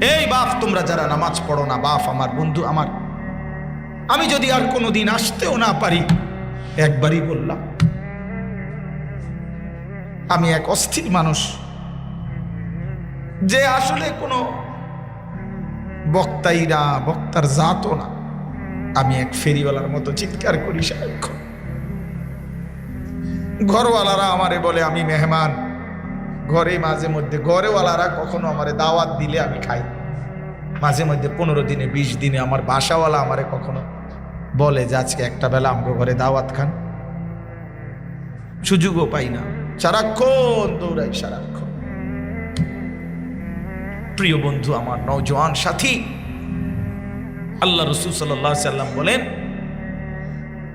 এই বাপ, তোমরা যারা নামাজ পড়ো না, বাপ, আমার বন্ধু, আমার। আমি যদি আর কোনো দিন আসতেও না পারি, একবারই বললাম, আমি এক অস্থির মানুষ, যে আসলে কোনো বক্তাই না, বক্তার জাতও না। আমি এক ফেরিওয়ালার মতো চিৎকার করি সারাক্ষণ। ঘরওয়ালারা আমারে বলে, আমি মেহমান। ঘরে মাঝে মধ্যে, ঘরেওয়ালারা কখনো আমারে দাওয়াত দিলে আমি খাই। মাঝে মধ্যে পনেরো দিনে, বিশ দিনে আমার বাসাওয়ালা আমারে কখনো বলে যে আজকে একটা বেলা আমগো ঘরে দাওয়াত খান। সুযোগও পাই না। সারাক্ষণ দৌড়াই, সারাক্ষণ। প্রিয় বন্ধু, আমার নওজোয়ান সাথী, আল্লাহ রসুল সাল্লাহ সাল্লাম বলেন,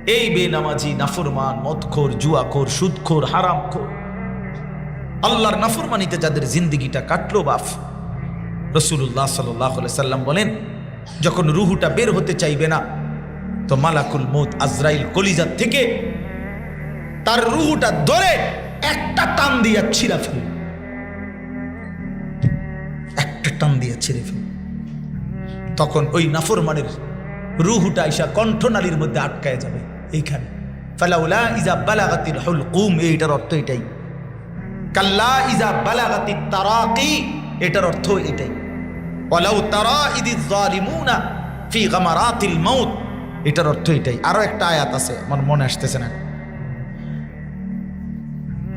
এই বেনামাজি, নাফরমান, মদখোর, জুয়াখোর, সুদখোর, হারামখোর আল্লাহর নাফরমানিতে যাদের জিন্দিগিটা কাটলো বাফ। রসুল্লাহ সাল্লাহ সাল্লাম বলেন, যখন রুহুটা বের হতে চাইবে না, তো মালাকুল মৌত আজরাইল কলিজার থেকে তার রুহুটা ধরে একটা টান দিয়া ছিঁড়া ফেল। একটা টান দিয়া ছিঁড়ে ফেল। তখন ওই নাফরমানের রুহুটা আইসা কণ্ঠনালীর মধ্যে আটকায় যাবে এইখানে। ফালাউলা ইজা বালাগাতিল হুলকুম এইটার অর্থ এটাই। কাল্লা ইজা বালাগাতি তারাকি, এটার অর্থ এটাই। ওয়ালাউ তারা ইদি জালিমুনা ফি গামারাতিল মাউত, এটার অর্থ এটাই। আরও একটা আয়াত আছে, আমার মনে আসতেছে না।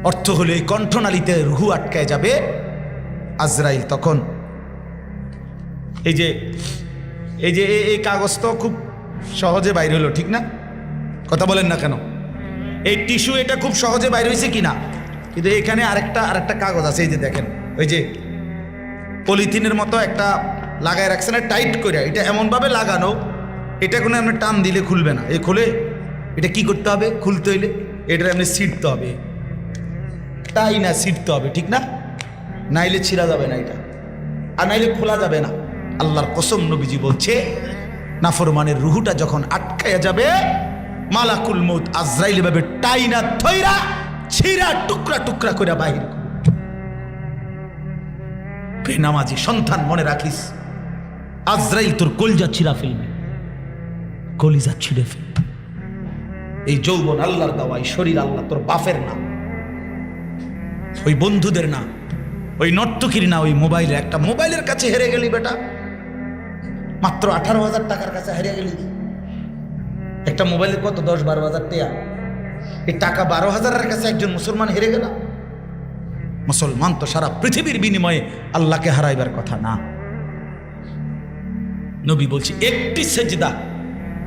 অর্থ হলো এই কণ্ঠনালীতে রুহু আটকায় যাবে আজরাইল তখন। এই যে এই যে এই কাগজ তো খুব সহজে বাইর হলো, ঠিক না? কথা বলেন না কেন? এই টিস্যু এটা খুব সহজে বাইর হয়েছে কি না কিন্তু এখানে আরেকটা আরেকটা কাগজ আছে, এই যে দেখেন, ওই যে পলিথিনের মতো একটা লাগায় রাখছে না টাইট করে এটা এমনভাবে লাগানো, এটা কোনো আপনি টান দিলে খুলবে না। এ খুলে, এটা কি করতে হবে? খুলতে হইলে এটা এমনি ছিঁড়তে হবে। তাই না, ছিঁড়তে হবে, ঠিক না? নাইলে ছিঁড়া যাবে না এটা। আর নাইলে খোলা যাবে না। আল্লাহর কসম নবীজি বলছে, নাফরমানের রুহুটা যখন আটকায়া যাবে, মালাকুল মৌত আজরাইল ভাবে টাইনা থইরা ছিঁড়া টুকরা টুকরা করে। বাহির। বেনামাজি সন্তান মনে রাখিস, আজরাইল তোর কলজা ছিঁড়া ফেলবে, কলিজা ছিঁড়ে ফেলবে। এই যৌবন আল্লাহর দেওয়া এই শরীর আল্লাহ তোর বাপের না ওই বন্ধুদের না ওই নর্তকির না ওই মোবাইলের একটা মোবাইলের কাছে হেরে গেলি বেটা। মাত্র আঠারো হাজার টাকার কাছে হেরে গেলি। একটা মোবাইলের কত? দশ বারো হাজার টেয়া এই টাকা বারো হাজারের কাছে একজন মুসলমান হেরে গেল। মুসলমান তো সারা পৃথিবীর বিনিময়ে আল্লাহকে হারাইবার কথা না। নবী বলছি, একটি সেজদা,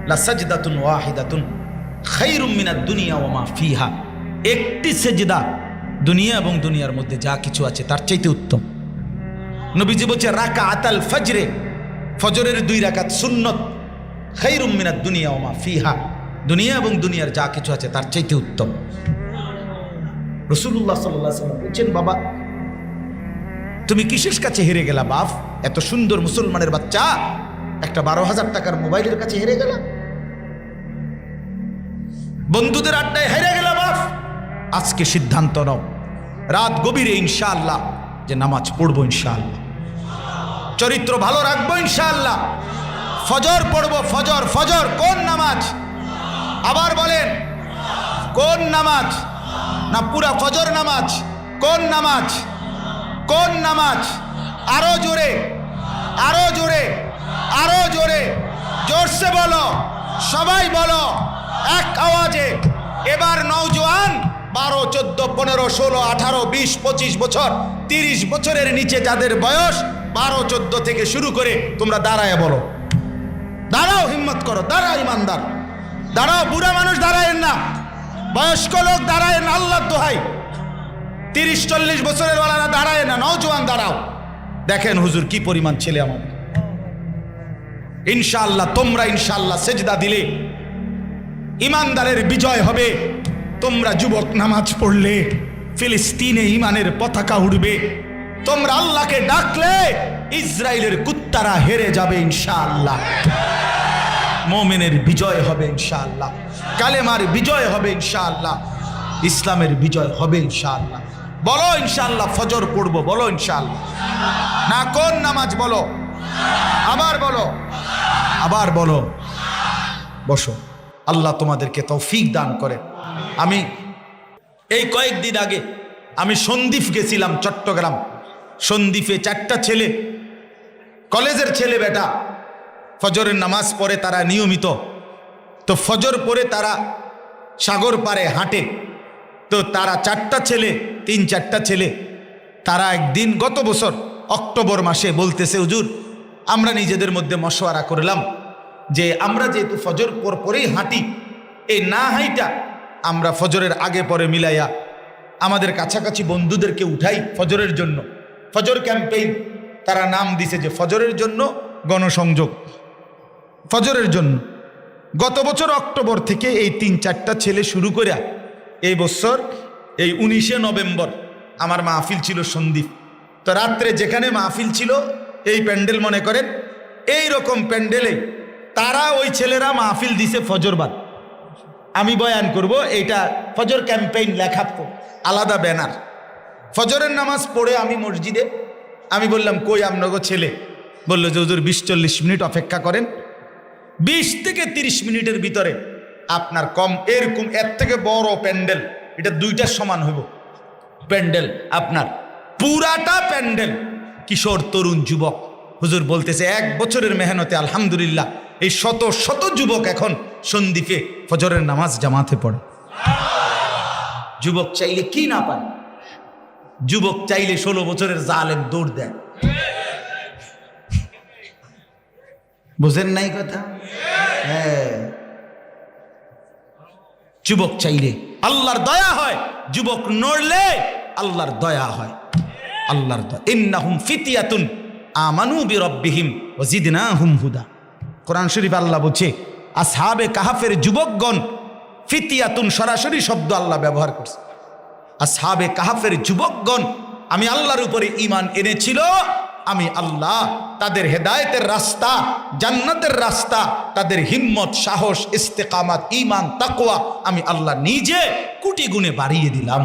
লা সাজদাতুন ওয়াহিদাতুন খাইরুম মিনাদ দুনিয়া ওয়া মা ফিহা। একটি সেজদা দুনিয়া এবং দুনিয়ার মধ্যে যা কিছু আছে তার চাইতে উত্তম। নবীজি বলছে রাকা আতাল ফজরে, ফজরের দুই রাকাত সুন্নত, খাইরুম মিনাদ দুনিয়া ওয়া মা ফিহা। দুনিয়া এবং দুনিয়ার যা কিছু আছে, তার চাইতে উত্তম। রসুল্লাহ সাল্লাহ সাল্লাম বলছেন, বাবা, তুমি কিসের কাছে হেরে গেলা, বাপ? এত সুন্দর মুসলমানের বাচ্চা, একটা বারো হাজার টাকার মোবাইলের কাছে হেরে গেলা? বন্ধুদের আড্ডায় হেরে গেলা, বাপ? আজকে সিদ্ধান্ত নাও। রাত গভীরে ইনশাআল্লাহ যে নামাজ পড়ব ইনশাআল্লাহ। চরিত্র ভালো রাখব ইনশাআল্লাহ। ফজর পড়ব ফজর ফজর কোন নামাজ? আবার বলেন, কোন নামাজ? না, পুরা ফজর নামাজ। কোন নামাজ? কোন নামাজ? আরও জোরে আরও জোরে আরও জোরে। জোরসে বলো, সবাই বলো, এক আওয়াজে। এবার নওজোয়ান, বারো, চোদ্দ, পনেরো, ষোলো, আঠারো, বিশ, পঁচিশ বছর, তিরিশ বছরের নিচে যাদের বয়স, বারো, চোদ্দ থেকে শুরু করে তোমরা দাঁড়ায় বলো। দাঁড়াও, হিম্মত করো, দাঁড়াও, ইমানদার। দাঁড়াও, বুড়া মানুষ দাঁড়ায়েন না। বয়স্ক লোক দাঁড়ায় না আল্লাহ দোহাই। তিরিশ, চল্লিশ বছরের ওয়ালারা দাঁড়ায় না, নওজোয়ান দাঁড়াও। দেখেন হুজুর, কি পরিমাণ ছেলে আমার ইনশাআল্লাহ, তোমরা ইনশাআল্লাহ সেজদা দিলে, ইমানদারের বিজয় হবে। তোমরা যুবক নামাজ পড়লে, ফিলিস্তিনে ইমানের পতাকা উড়বে। তোমরা আল্লাহকে ডাকলে ইসরায়েলের কুত্তারা হেরে যাবে ইনশাআল্লাহ। মোমেনের বিজয় হবে ইনশাআল্লাহ। কালেমার বিজয় হবে ইনশাআল্লাহ। ইসলামের বিজয় হবে ইনশাআল্লাহ। বলো ইনশাআল্লাহ, ফজর পড়ব, বলো ইনশাআল্লাহ। না, কোন নামাজ বলো? আবার বলো। আবার বলো। বসো। আল্লাহ তোমাদেরকে তৌফিক দান করে আমি এই কয়েকদিন আগে আমি সন্দীপ গেছিলাম চট্টগ্রাম। সন্দীপে চারটা ছেলে, কলেজের ছেলে বেটা ফজরের নামাজ পড়ে তারা নিয়মিত। তো ফজর পরে তারা সাগর পারে হাঁটে। তো তারা চারটা ছেলে, তিন চারটা ছেলে। তারা একদিন গত বছর অক্টোবর মাসে বলতেছে, হুজুর, আমরা নিজেদের মধ্যে মশওয়ারা করলাম যে আমরা যেহেতু ফজর পর পরেই হাঁটি, এই না হাইটা আমরা ফজরের আগে পরে মিলাইয়া আমাদের কাছাকাছি বন্ধুদেরকে উঠাই ফজরের জন্য। ফজর ক্যাম্পেইন তারা নাম দিছে যে ফজরের জন্য গণসংযোগ। ফজরের জন্য। গত বছর অক্টোবর থেকে এই তিন চারটা ছেলে শুরু করে এই বছর এই উনিশে নভেম্বর আমার মাহফিল ছিল সন্দীপ তো রাত্রে যেখানে মাহফিল ছিল, এই প্যান্ডেল মনে করেন, এই রকম প্যান্ডেলে তারা ওই ছেলেরা মাহফিল দিছে ফজরবাদ আমি বয়ান করব, এইটা ফজর ক্যাম্পেইন লেখা আলাদা ব্যানার। ফজরের নামাজ পড়ে আমি মসজিদে, আমি বললাম, কই আমনগো ছেলে? বলল যে, হুজুর, বিশ চল্লিশ মিনিট অপেক্ষা করেন। বিশ থেকে তিরিশ মিনিটের ভিতরে আপনার কম, এরকম, এর থেকে বড় প্যান্ডেল, এটা দুইটার সমান হইব। প্যান্ডেল আপনার, পুরাটা প্যান্ডেল। কিশোর, তরুণ, যুবক। হুজুর বলতেছে, এক বছরের মেহনতে, আলহামদুলিল্লাহ, এই শত শত যুবক এখন সন্দীপে ফজরের নামাজ জামাতে পড়ে। যুবক চাইলে কি না পায়? যুবক চাইলে ষোলো বছরের জালেম দৌড় দেয়। বুঝেন নাই কথা? হ্যাঁ। যুবক চাইলে, আল্লাহর দয়া হয়, যুবক নড়লে আল্লাহর দয়া হয়। আল্লাহর ইন্নাহুম ফিতিয়াতুন আমানু বিরব্বিহিম ওয়াজিদনাহুম হুদা। কোরআন শরীফ আল্লাহ বলছে, আসহাবে কাহাফের যুবকগণ ফিতিয়াতুন সরাসরি শব্দ আল্লাহ ব্যবহার করছে। আসহাবে কাহাফের যুবকগণ, আমি আল্লাহর উপরে ইমান এনেছিল আমি আল্লাহ তাদের হেদায়তের রাস্তা, জান্নাতের রাস্তা, তাদের হিম্মত, সাহস, ইস্তেকামাত ইমান তাকোয়া আমি আল্লাহ নিজে কুটি গুণে বাড়িয়ে দিলাম।